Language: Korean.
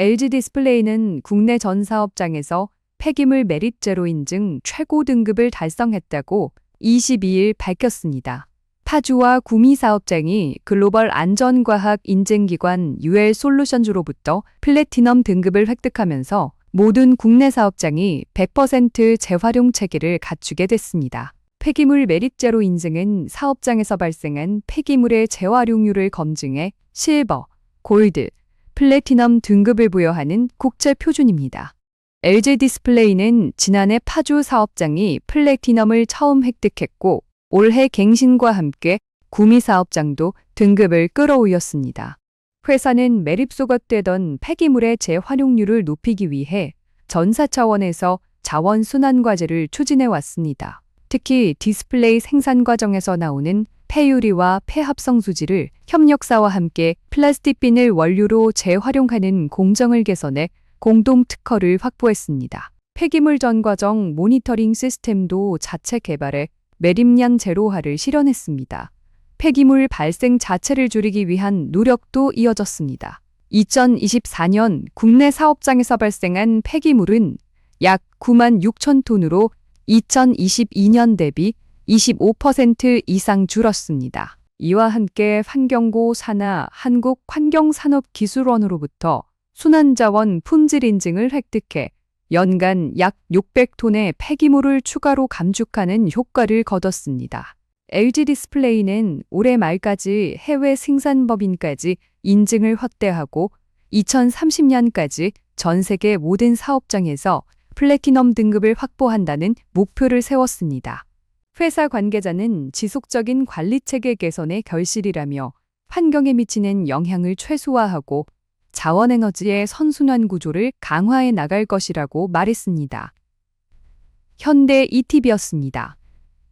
LG 디스플레이는 국내 전 사업장에서 폐기물 메릿 제로 인증 최고 등급을 달성했다고 22일 밝혔습니다. 파주와 구미 사업장이 글로벌 안전과학 인증기관 UL 솔루션즈로부터 플래티넘 등급을 획득하면서 모든 국내 사업장이 100% 재활용 체계를 갖추게 됐습니다. 폐기물 메릿 제로 인증은 사업장에서 발생한 폐기물의 재활용률을 검증해 실버, 골드, 플래티넘 등급을 부여하는 국제 표준입니다. LG 디스플레이는 지난해 파주 사업장이 플래티넘을 처음 획득했고 올해 갱신과 함께 구미 사업장도 등급을 끌어올렸습니다. 회사는 매립소각되던 폐기물의 재활용률을 높이기 위해 전사 차원에서 자원 순환 과제를 추진해 왔습니다. 특히 디스플레이 생산 과정에서 나오는 폐유리와 폐합성 수지를 협력사와 함께 플라스틱 빈을 원료로 재활용하는 공정을 개선해 공동 특허를 확보했습니다. 폐기물 전 과정 모니터링 시스템도 자체 개발해 매립량 제로화를 실현했습니다. 폐기물 발생 자체를 줄이기 위한 노력도 이어졌습니다. 2024년 국내 사업장에서 발생한 폐기물은 약 9만 6천 톤으로 2022년 대비 25% 이상 줄었습니다. 이와 함께 환경고 산하 한국환경산업기술원으로부터 순환자원 품질 인증을 획득해 연간 약 600톤의 폐기물을 추가로 감축하는 효과를 거뒀습니다. LG 디스플레이는 올해 말까지 해외 생산법인까지 인증을 확대하고 2030년까지 전 세계 모든 사업장에서 플래티넘 등급을 확보한다는 목표를 세웠습니다. 회사 관계자는 지속적인 관리 체계 개선의 결실이라며 환경에 미치는 영향을 최소화하고 자원에너지의 선순환 구조를 강화해 나갈 것이라고 말했습니다. 현대 ETV였습니다.